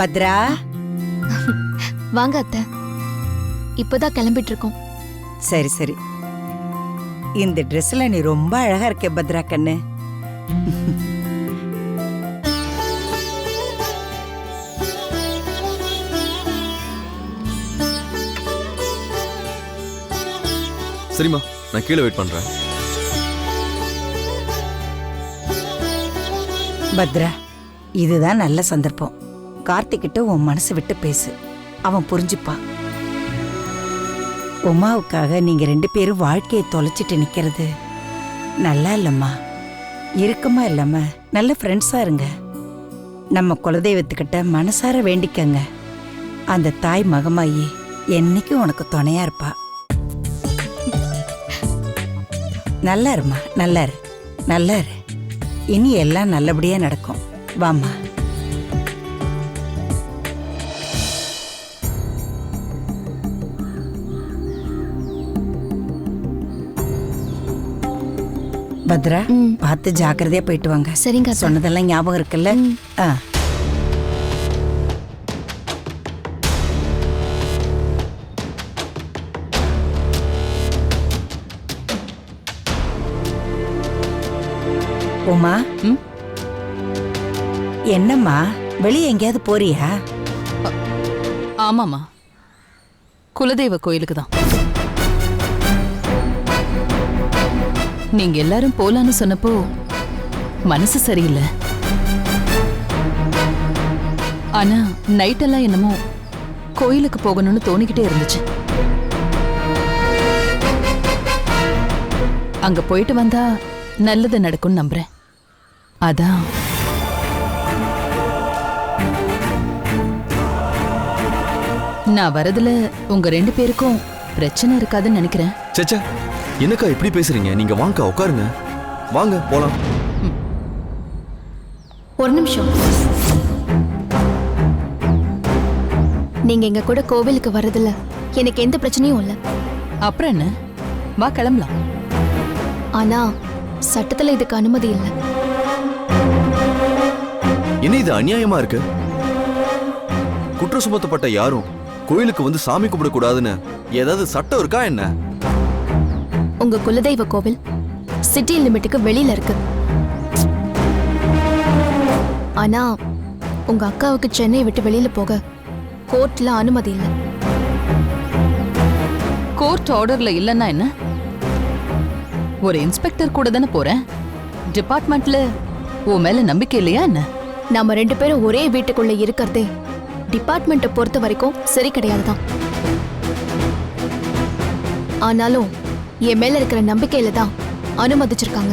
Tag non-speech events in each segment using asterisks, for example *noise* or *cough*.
பத்ரா? வாங்க அத்தை. இப்பதான் கிளம்பிட்டு இருக்கோம் சரி சரி. இந்த ட்ரெஸ்ல நீ ரொம்ப அழகா இருக்க பத்ரா கண்ணு. சரிம்மா நான் கீழே வெயிட் பண்றேன். பத்ரா இதுதான் நல்ல சந்தர்ப்பம். கார்த்திக்கிட்ட உன் மனசு விட்டு பேசு. அவன் புரிஞ்சுப்பான் உமாவுக்காக நீங்க ரெண்டு பேரும் வாழ்க்கையை தொலைச்சிட்டு நிக்கிறது நல்லா இல்லம்மா. இறுக்கமா இல்லாம நல்ல ஃப்ரெண்ட்ஸா இருங்க. நம்ம குலதெய்வத்துக்கிட்ட மனசார வேண்டிக்கங்க. அந்த தாய் மகமாயி என்னைக்கும் உனக்கு துணையா இருப்பா. நல்லா இருமா நல்லா இரு நல்லா இரு இனி எல்லாம் நல்லபடியா நடக்கும். வாமா பத்ரா. பார்த்து ஜாக்கிரதையா போயிட்டு வாங்க. சரிங்க. சொன்னதெல்லாம் ஞாபகம் இருக்குல்ல. ஆ. உமா? என்னம்மா? வெளியே எங்கேயாவது போறியா? ஆமாமா குலதெய்வ கோயிலுக்கு தான். நீங்க எல்லாரும் போலான்னு சொன்னப்போ மனசு சரியில்லை. ஆனா நைட்டெல்லாம் என்னமோ கோயிலுக்கு போகணும்னு தோணிக்கிட்டே இருந்துச்சு. அங்க போயிட்டு வந்தா நல்லது நடக்கும்னு நம்புறேன். அதான். நான் வரதுல உங்க ரெண்டு பேருக்கும் பிரச்சனை இருக்காதுன்னு நினைக்கிறேன். என்னக்கா இப்படி பேசுறீங்க? நீங்க வாங்கக்கா உட்காருங்க. வாங்க போலாம். ஒரு நிமிஷம். நீங்க எங்க கூட கோவிலுக்கு வர்றதுல எனக்கு எந்த பிரச்சனையும் இல்ல. அப்புறம் என்ன? வா கிளம்பலாம். ஆனா சட்டத்துல இதுக்கு அனுமதி இல்ல. என்ன இது அநியாயமா இருக்கு? குற்றம் சுமத்தப்பட்ட யாரும் கோயிலுக்கு வந்து சாமி கும்பிடக்கூடாதுன்னு ஏதாவது சட்டம் இருக்கா என்ன? உங்க குலதெய்வ கோவில் சிட்டி லிமிட்டுக்கு வெளியில இருக்கு. ஆனா உங்க அக்காவுக்கு சென்னை விட்டு வெளியில போக கோர்ட்ல அனுமதி இல்ல. கோர்ட் ஆர்டர்ல இல்லைன்னா என்ன? ஒரு இன்ஸ்பெக்டர் கூட தானே போறேன். டிபார்ட்மெண்ட்ல உன் மேல நம்பிக்கை இல்லையா என்ன? நாம ரெண்டு பேரும் ஒரே வீட்டுக்குள்ள இருக்கிறதே டிபார்ட்மெண்ட்டை பொறுத்த வரைக்கும் சரி கிடையாதுதான். ஆனாலும் என் மேல இருக்கிற நம்பிக்கையில தான் அனுமதிச்சிருக்காங்க.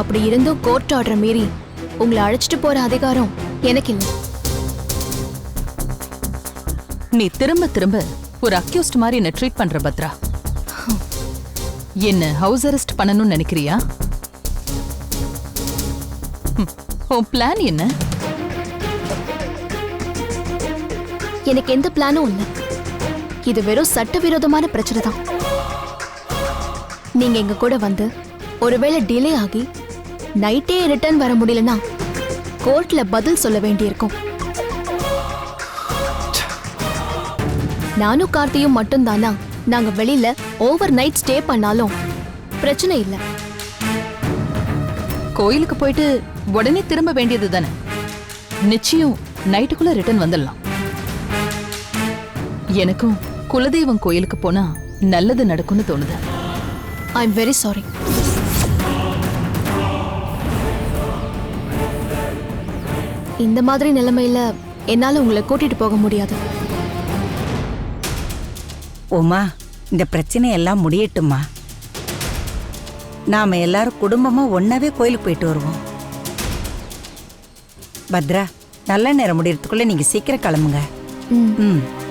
அப்படி இருந்தும் கோர்ட் ஆர்டர் மீறி உங்களை அழைச்சிட்டு போற அதிகாரம் எனக்கு இல்லை. நீ திரும்ப திரும்ப ஒரு அக்யூஸ்ட் மாதிரி என்ன ட்ரீட் பண்ற பத்ரா. என்ன ஹவுஸ் அரெஸ்ட் பண்ணணும்னு நினைக்கிறியா? உன் பிளான் என்ன? எனக்கு எந்த பிளானும் இல்லை. இது வெறும் சட்டவிரோதமான பிரச்சனை தான். நீங்க எங்க கூட வந்து ஒருவேளை டிலே ஆகி நைட்டே ரிட்டர்ன் வர முடியலனா கோர்ட்ல பதில் சொல்ல வேண்டியிருக்கும். நானும் கார்த்தியும் மட்டும்தானா? நாங்க வெளியில ஓவர் நைட் ஸ்டே பண்ணாலும் பிரச்சனை இல்லை. கோயிலுக்கு போயிட்டு உடனே திரும்ப வேண்டியது தானே? நிச்சயம் நைட்டுக்குள்ள ரிட்டர்ன் வந்துடலாம். எனக்கும் குலதெய்வம் கோயிலுக்கு போனா நல்லது நடக்கும்னு தோணுது. ஐ எம் வெரி சாரி இந்த மாதிரி நிலைமையில என்னால உங்களை கூட்டிட்டு போக முடியாது. உமா இந்த பிரச்சனை எல்லாம் முடியட்டுமா நாம எல்லாரும் குடும்பமா ஒன்னாவே கோயிலுக்கு போயிட்டு வருவோம். பத்ரா நல்ல நேரம் முடியறதுக்குள்ள நீங்க சீக்கிரம் கிளம்புங்க. ம்.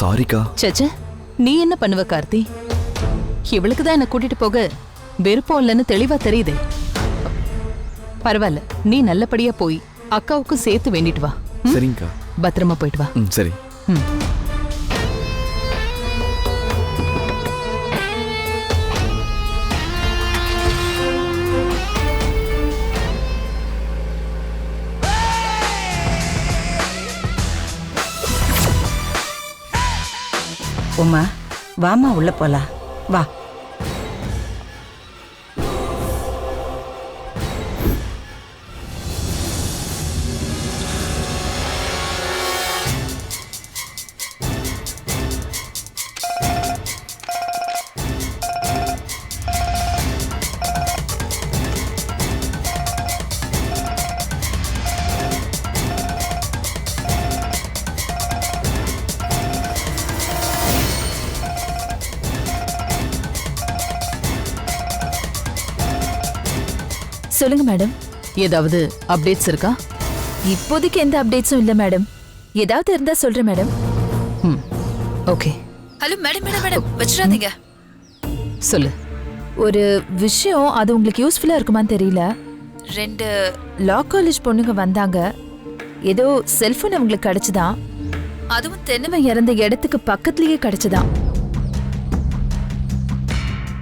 சாரிக்கா. சச்ச நீ என்ன பண்ணுவ கார்த்தி? இவளுக்கு தான் என்ன கூட்டிட்டு போக விருப்பம் இல்லைன்னு தெளிவா தெரியுதே. பரவாயில்ல நீ நல்லபடியா போய் அக்காவுக்கும் சேர்த்து வேண்டிட்டு வா? சரிங்கக்கா. பத்திரமா போயிட்டு வா. சரி. ம். உமா வாமா உள்ள போலாம். வா. சொல்லுங்க மேடம். ஏதாவது அப்டேட்ஸ் இருக்கா? இப்போதைக்கு எந்த அப்டேட்ஸும் இல்ல மேடம். ஏதாவது இருந்தா சொல்றேன் மேடம். ம் okay. Hello madam madam madam. வச்சிடாதீங்க. சொல்லு. ஒரு விஷயம் அது உங்களுக்கு யூஸ்ஃபுல்லா இருக்குமான்னு தெரியல. ரெண்டு லா காலேஜ் பொண்ணுங்க வந்தாங்க. ஏதோ செல்போன் அவங்களுக்கு கிடைச்சுதான். அதுவும் தென்னமை இறந்த இடத்துக்கு பக்கத்துலயே கிடைச்சுதான்.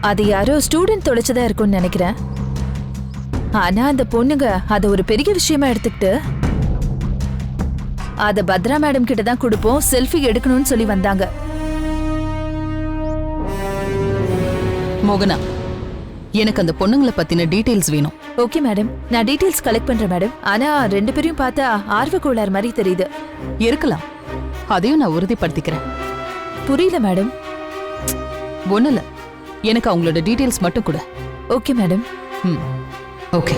அது யாரோ ஸ்டூடெண்ட் தொலைச்சதா இருக்கும்னு நினைக்கிறேன். ஆனா அந்த பொண்ணுங்க அதை ஒரு பெரிய விஷயமா எடுத்துக்கிட்டு அத பத்ரா மேடம் கிட்ட தான் கொடுப்போம் செல்ஃபி எடுக்கணும்னு சொல்லி வந்தாங்க. மோகனா எனக்கு அந்த பொண்ணுங்களை பத்தின டீடைல்ஸ் வேணும். Okay madam. நான் டீடைல்ஸ் கலெக்ட் பண்றேன் மேடம். ஆனா ரெண்டு பேரையும் பார்த்தா ஆர்வ கோளாறு மாதிரி தெரியுது. இருக்கலாம். அதையும் நான் உறுதிப்படுத்திக்கிறேன். புரியல மேடம். இல்ல எனக்கு அவங்களோட டீடைல்ஸ் மட்டும் கூட. Okay madam. ம். ஓகே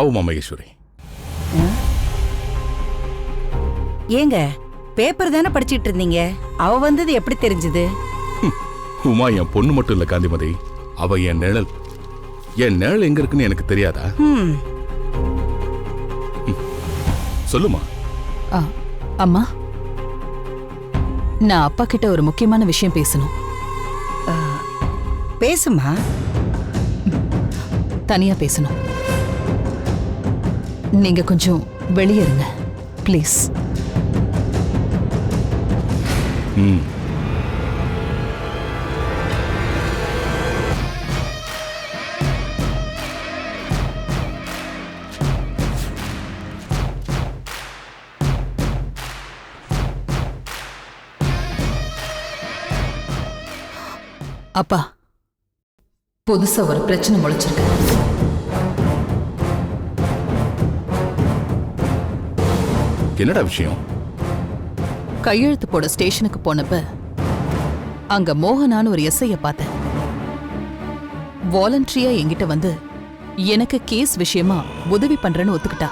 பாவுமா மகேஸ்வரி ஏங்க பேப்பர் தானே படிச்சிட்டு இருந்தீங்க? அவ வந்தது எப்படி தெரிஞ்சது? உமா என் பொண்ணு மட்டும் இல்ல காந்திமதி. அவ என் நிழல். என் நிழல் எங்க இருக்குன்னு எனக்கு தெரியாதா? சொல்லுமா. ஆ அம்மா. நான் அப்பா கிட்ட ஒரு முக்கியமான விஷயம் பேசணும். பேசுமா தனியா பேசணும். நீங்க கொஞ்சம் வெளியே இருங்க ப்ளீஸ் ம். அப்பா புதுசா ஒரு பிரச்சனை முளைச்சிருக்கு. என்னடா விஷயம்? கையெழுத்து போட ஸ்டேஷனுக்கு போனப்ப அங்க மோகனான்னு ஒரு எஸ்ஐய பார்த்தேன். வாலண்டரியா என்கிட்ட வந்து எனக்கு கேஸ் விஷயமா உதவி பண்றேன்னு ஒத்துக்கிட்டா.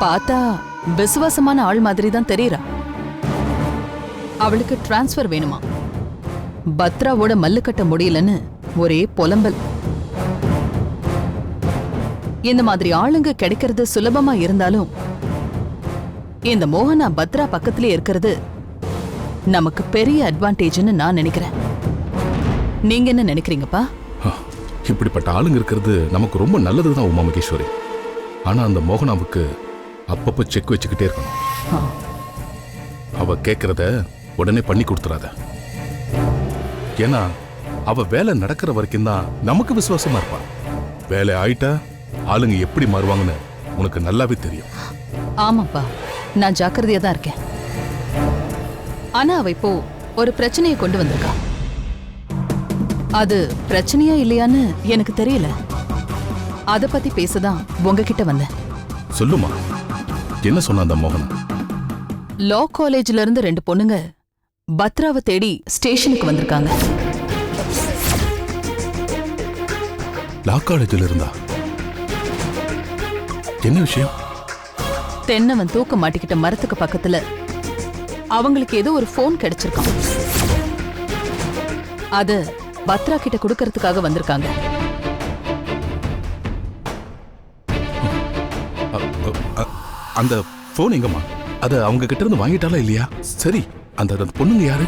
பார்த்தா விசுவாசமான ஆள் மாதிரி தான் தெரியறா. அவளுக்கு டிரான்ஸ்ஃபர் வேணுமா? பத்ராவோட மல்லு கட்ட முடியலன்னு ஒரே புலம்பல். இந்த மாதிரி ஆளுங்க கிடைக்கிறது சுலபமா இருந்தாலும் இந்த மோகனா பத்ரா பக்கத்திலே இருக்கிறது நமக்கு பெரிய அட்வான்டேஜ்னு நான் நினைக்கிறேன். நீங்க என்ன நினைக்கிறீங்கப்பா? இப்படிப்பட்ட ஆளுங்க இருக்கிறது நமக்கு ரொம்ப நல்லதுதான் உமா மகேஸ்வரி. ஆனா அந்த மோகனாவுக்கு அப்பப்போ செக் வச்சுக்கிட்டே இருக்கணும். அவ கேக்குறத உடனே பண்ணி கொடுத்துறாத. ஏன்னா அவ வேலை நடக்கிற வரைக்கும் தான் நமக்கு விசுவாசமா இருப்பா. வேலை ஆயிட்டா ஆளுங்க எப்படி மாறுவாங்கன்னு உனக்கு நல்லாவே தெரியும். ஆமாப்பா நான் ஜாக்கிரதையா தான் இருக்கேன். ஆனா அவ இப்போ ஒரு பிரச்சனையை கொண்டு வந்திருக்கா. அது பிரச்சனையா இல்லையான்னு எனக்கு தெரியல. அத பத்தி பேசதான் உங்ககிட்ட வந்தேன். சொல்லுமா என்ன சொன்ன அந்த மோகன்? லா காலேஜ்ல இருந்து ரெண்டு பொண்ணுங்க பத்ராவை தேடி ஸ்டேஷனுக்கு வந்திருக்காங்க. லா காலேஜில் இருந்தா? என்ன விஷயம்? தென்னவன் தூக்க மாட்டிக்கிட்ட மரத்துக்கு பக்கத்துல அவங்களுக்கு ஏதோ ஒரு ஃபோன் கிடைச்சிருக்கான். அது பத்ரா கிட்ட கொடுக்கறதுக்காக வந்திருக்காங்க. அந்த ஃபோன் எங்கம்மா? அதை அவங்க கிட்ட இருந்து வாங்கிட்டாலா இல்லையா? சரி அந்த பொண்ணுங்க யாரு?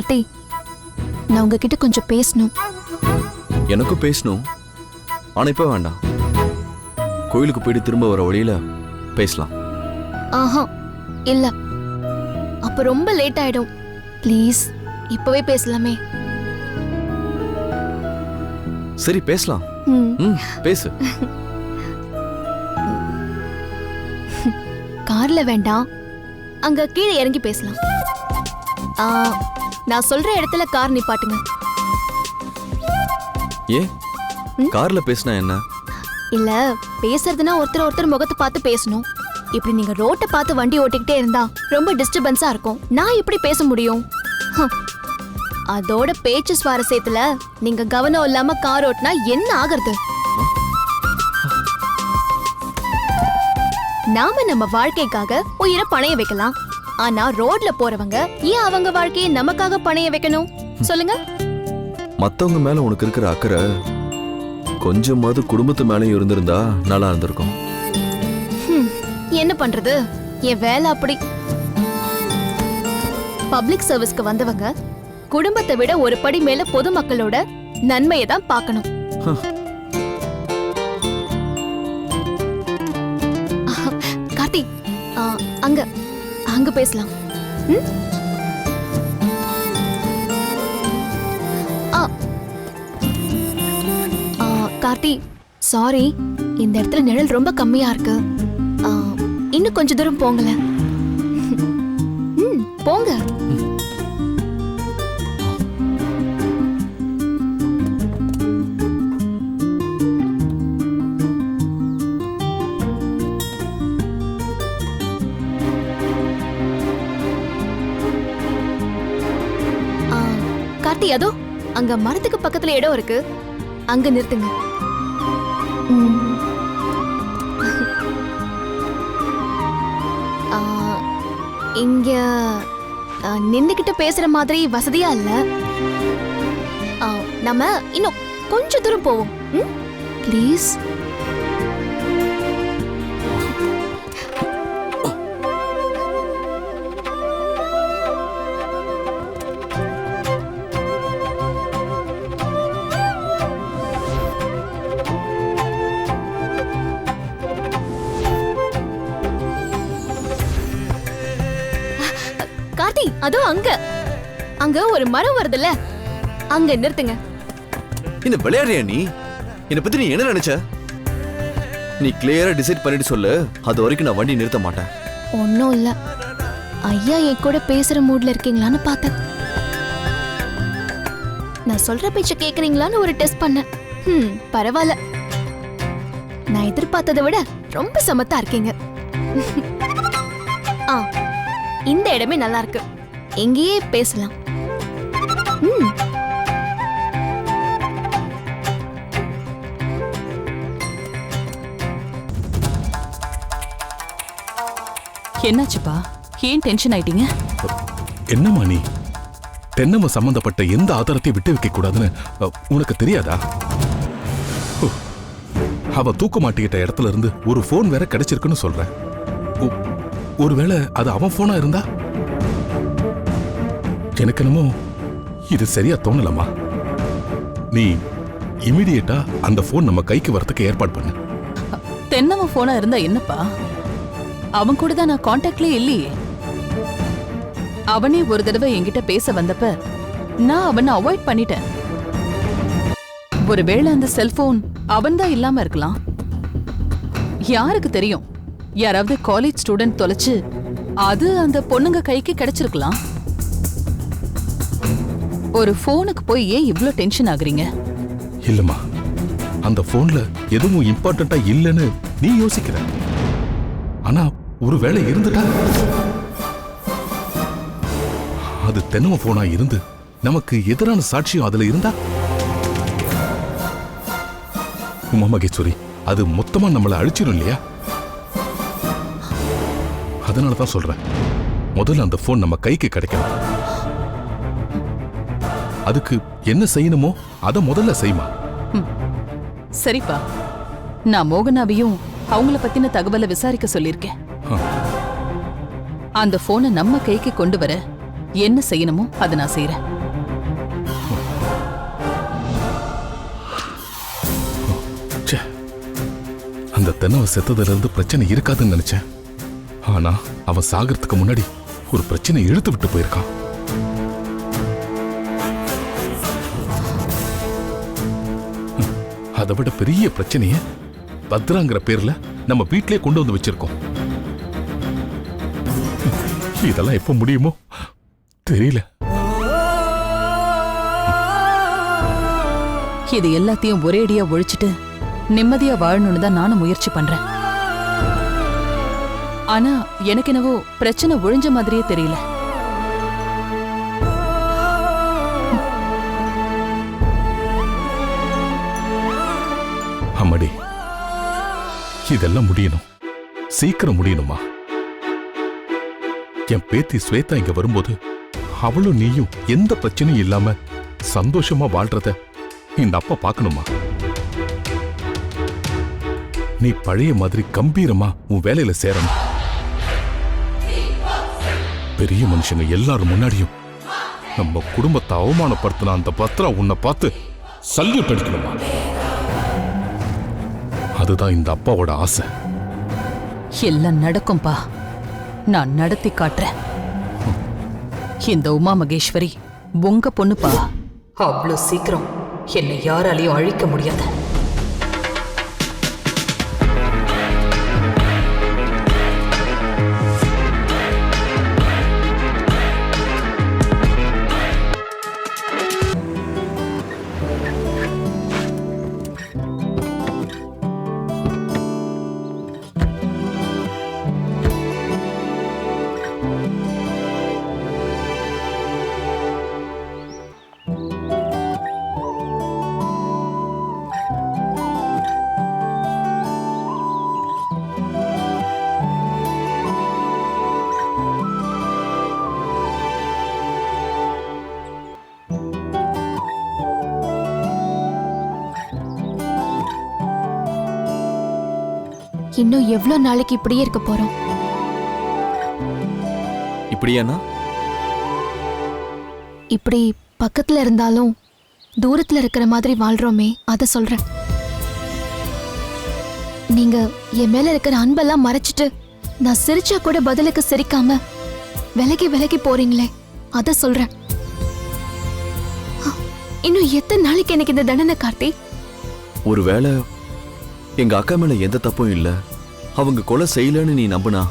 கார்த்தி நான் உங்ககிட்ட கொஞ்சம் பேசணும். எனக்கும் பேசணும். ஆனா இப்ப வேண்டாம். கோயிலுக்கு போயிட்டு திரும்ப வர வழியில பேசலாம். ஆஹா இல்ல. அப்ப ரொம்ப லேட் ஆயிடும். ப்ளீஸ் இப்பவே பேசலாமே. சரி பேசலாம். ம், பேசு. கார்ல வேண்டாம். அங்க கீழே இறங்கி பேசலாம். ஆ, நான் சொல்ற இடத்துல கார் நிப்பாட்டுங்க. ஏன் கார்ல பேசினா என்ன? இல்ல பேசுறதுனா ஒருத்தர் ஒருத்தர் முகத்தை பார்த்து பேசணும். இப்படி நீங்க ரோட்டை பார்த்து வண்டி ஓட்டிக்கிட்டே இருந்தா ரொம்ப டிஸ்டர்பன்ஸா இருக்கும். நான் எப்படி பேச முடியும். அதோட பேச்சு சுவாரஸ்யத்துல நீங்க கவனம் இல்லாம கார் ஓட்டினா என்ன ஆகுறது? நாம நம்ம வாழ்க்கைக்காக உயிரை பணைய வைக்கலாம். ஆனா ரோட்ல போறவங்க ஏன் அவங்க வாழ்க்கையை நமக்காக பணைய வைக்கணும்? சொல்லுங்க. மத்தவங்க மேல உனக்கு இருக்கிற அக்கறை கொஞ்சமாவது குடும்பத்து மேலயும் இருந்திருந்தா நல்லா இருந்திருக்கும். என்ன பண்றது? என் வேலை அப்படி. பப்ளிக் சர்வீஸ்க்கு வந்தவங்க குடும்பத்தை விட ஒரு படி மேல பொதுமக்களோட நன்மையை தான் பார்க்கணும் அங்க பேசலாம். ஆ. கார்த்தி சாரி இந்த இடத்துல நிழல் ரொம்ப கம்மியா இருக்கு. இன்னும் கொஞ்ச தூரம் போங்களேன். போங்க. அதோ அங்க மரத்துக்கு பக்கத்துல இடம் இருக்கு. அங்க நிறுத்துங்க. இங்க நின்றுகிட்ட பேசுற மாதிரி வசதியா இல்ல. ஆ, நம்ம இன்னும் கொஞ்ச தூரம் போவோம். ப்ளீஸ். அதோ அங்க. அங்க ஒரு மரம் வருதுல்ல அங்க நிறுத்துங்க. என்ன விளையாடுறியா நீ? என்னை பத்தி நீ என்ன நினைச்ச? நீ கிளியரா டிசைட் பண்ணிட்டு சொல்லு. அது வரைக்கும் நான் வண்டி நிறுத்த மாட்டேன். ஒன்றும் இல்ல. ஐயா என் கூட பேசுற மூட்ல இருக்கீங்களான்னு பார்த்தேன். நான் சொல்ற பேச்ச கேக்குறீங்களான்னு ஒரு டெஸ்ட் பண்ணேன். ம் பரவாயில்ல. நான் எதிர்பார்த்ததை விட ரொம்ப சமத்தா இருக்கீங்க. *laughs* ஆ இந்த இடமே நல்லா இருக்கு. எங்கேயே பேசலாம். ம். என்னாச்சுப்பா? ஏன் டென்ஷன் ஆயிட்டீங்க? என்னம்மா நீ? தென்னம சம்பந்தப்பட்ட எந்த ஆதாரத்தையும் விட்டு வைக்க கூடாதுன்னு உனக்கு தெரியாதா. அவ தூக்க மாட்டிக்கிட்ட இடத்துல இருந்து ஒரு ஃபோன் வேற கிடைச்சிருக்குன்னு சொல்ற ஒ- ஒருவேளை அது அவன் போனா இருந்தா? எனக்கு என்னமோ இது சரியா தோணலம்மா. நீ இமிடியேட்டா அந்த ஃபோன் நம்ம கைக்கு வரதுக்கு ஏற்பாடு பண்ணு. தென்னவன் போனா இருந்தா என்னப்பா? அவன் கூட தான் நான் காண்டாக்ட்லயே இல்லையே. அவனே ஒரு தடவை என்கிட்ட பேச வந்தப்ப நான் அவனை அவாய்ட் பண்ணிட்டேன். ஒருவேளை அந்த செல்போன் அவன்தான் இல்லாம இருக்கலாம். யாருக்கு தெரியும்? யாராவது காலேஜ் ஸ்டூடெண்ட் தொலைச்சு அது அந்த பொண்ணுங்க கைக்கு கிடைச்சிருக்கலாம். ஒரு ஃபோனுக்கு போய் ஏன் இவ்ளோ டென்ஷன் ஆகுறீங்க? இல்லம்மா. அந்த போன்ல எதுவும் இம்பார்ட்டண்டா இல்லைன்னு நீ யோசிக்கிற. ஆனா ஒருவேளை இருந்துட்டா? அது தென்னம போனா இருந்து நமக்கு எதிரான சாட்சியம் அதுல இருந்தா? உமா மகேஸ்வரி அது மொத்தமா நம்மள அழிச்சிடும் இல்லையா? அதனால தான் சொல்றேன். முதல்ல அந்த போன் நம்ம கைக்கு கிடைக்கணும். அதுக்கு என்ன செய்யணுமோ அதை முதல்ல செய்யுமா சரிப்பா. நான் மோகனாவையும் அவங்கள பத்தின தகவலை விசாரிக்க சொல்லியிருக்கேன். அந்த போனை நம்ம கைக்கு கொண்டு வர என்ன செய்யணுமோ அதை நான் செய்யறேன். அந்த தென்னவ செத்ததுல இருந்து பிரச்சனை இருக்காதுன்னு நினைச்சேன். ஆனா அவன் சாகிறதுக்கு முன்னாடி ஒரு பிரச்சனை இழுத்து விட்டு போயிருக்கான். அதை விட பெரிய பிரச்சனைய பத்ராங்கிற பேர்ல நம்ம வீட்டிலே கொண்டு வந்து வச்சிருக்கோம். இதெல்லாம் எப்ப முடியுமோ தெரியல. இது எல்லாத்தையும் ஒரேடியா ஒழிச்சிட்டு நிம்மதியா வாழணும்னு தான் நானும் முயற்சி பண்றேன். ஆனா எனக்கு என்னவோ பிரச்சனை ஒழிஞ்ச மாதிரியே தெரியல. இதெல்லாம் முடியணும். சீக்கிரம் முடியணுமா? என் பேத்தி ஸ்வேதா இங்க வரும்போது அவளும் நீயும் எந்த பிரச்சனையும் இல்லாம சந்தோஷமா வாழ்றத இந்த அப்பா பார்க்கணுமா? நீ பழைய மாதிரி கம்பீரமா உன் வேலையில சேரணும். பெரிய மனுஷங்க எல்லாரும் முன்னாடியும் நம்ம குடும்பத்தை அவமானப்படுத்தின அந்த பத்ரா உன்னை பார்த்து சல்யூட் அடிக்கணுமா அதுதான் இந்த அப்பாவோட ஆசை. எல்லாம் நடக்கும்பா. நான் நடத்தி காட்டுறேன். இந்த உமா மகேஸ்வரி உங்க பொண்ணுப்பா. அவ்வளோ சீக்கிரம் என்னை யாராலையும் அழிக்க முடியாது. இன்னும் எவ்வளோ நாளைக்கு இப்படியே இருக்க போறோம்? இப்படியாண்ணா இப்படி பக்கத்துல இருந்தாலும் தூரத்துல இருக்கிற மாதிரி வாழ்றோமே அத சொல்றேன். நீங்க என் மேல இருக்கிற அன்பெல்லாம் மறைச்சிட்டு நான் சிரிச்சா கூட பதிலுக்கு சிரிக்காம விலகி விலகி போறீங்களே அத சொல்றேன். இன்னும் எத்தனை நாளைக்கு எனக்கு இந்த தண்டனை கார்த்தி? ஒருவேளை எங்க அக்கா மேல எந்த தப்பும் இல்ல. அவங்க கொலை செய்யலன்னு நீ நம்புனா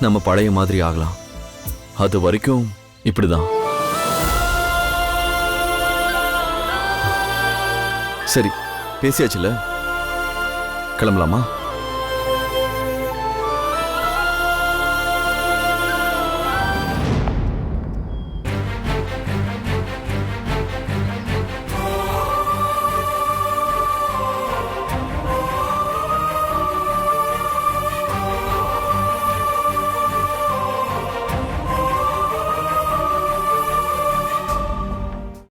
நம்ம பழைய மாதிரி ஆகலாம். அது வரைக்கும் இப்படிதான். சரி பேசியாச்சுல கிளம்பலாமா?